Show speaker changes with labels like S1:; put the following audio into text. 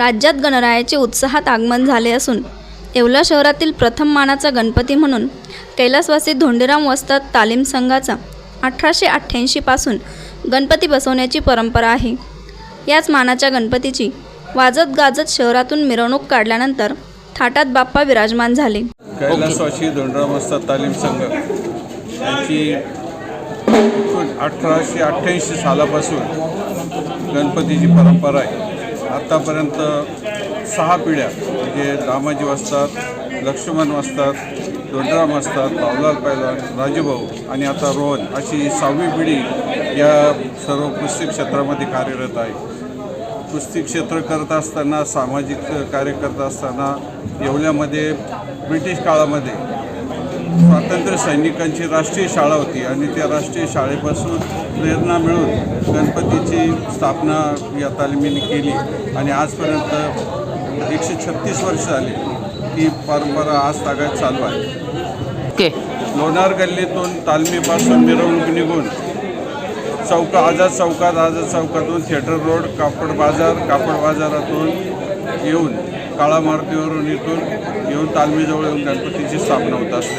S1: राज्यात गणरायाचे उत्साहात आगमन झाले असून येवला शहरातील प्रथम मानाचा गणपती म्हणून कैलासवासी धोंडीराम वस्ताद तालीम संघाचा अठराशे अठ्ठ्याऐंशीपासून गणपती बसवण्याची परंपरा आहे. याच मानाच्या गणपतीची वाजत गाजत शहरातून मिरवणूक काढल्यानंतर थाटात बाप्पा विराजमान झाले.
S2: कैलासवासी धोंडराम वस्ताद तालीम संघ यांची अठराशे अठ्ठ्याऐंशी सालापासून गणपतीची परंपरा आहे. आत्तापर्यंत सहा पिढ्या म्हणजे रामाजी वाचतात लक्ष्मण वाचतात दोडराम वाचतात भावलाल पैलवान राजूभाऊ आणि आता रोहन अशी सहावी पिढी या सर्व पुस्तक क्षेत्रामध्ये कार्यरत आहे. कुस्ती क्षेत्र करत असताना सामाजिक कार्य करत असताना येवल्यामध्ये ब्रिटिश काळामध्ये स्वातंत्र्य सैनिकांची राष्ट्रीय शाळा होती आणि त्या राष्ट्रीय शाळेपासून प्रेरणा मिळून गणपतीची स्थापना या तालिमीने केली. आणि आजपर्यंत एकशे छत्तीस वर्ष झाली ही परंपरा आज तागायत चालू आहे.
S3: ओके.
S2: लोणार गल्लीतून तालमीपासून मिरवणूक निघून चौका आझाद चौकात आझाद चौकातून थिएटर रोड कापड बाजार कापड बाजारातून येऊन काळा मारुतीवरून इथून येऊन तालमीजवळ येऊन गणपतीची स्थापना होत असते.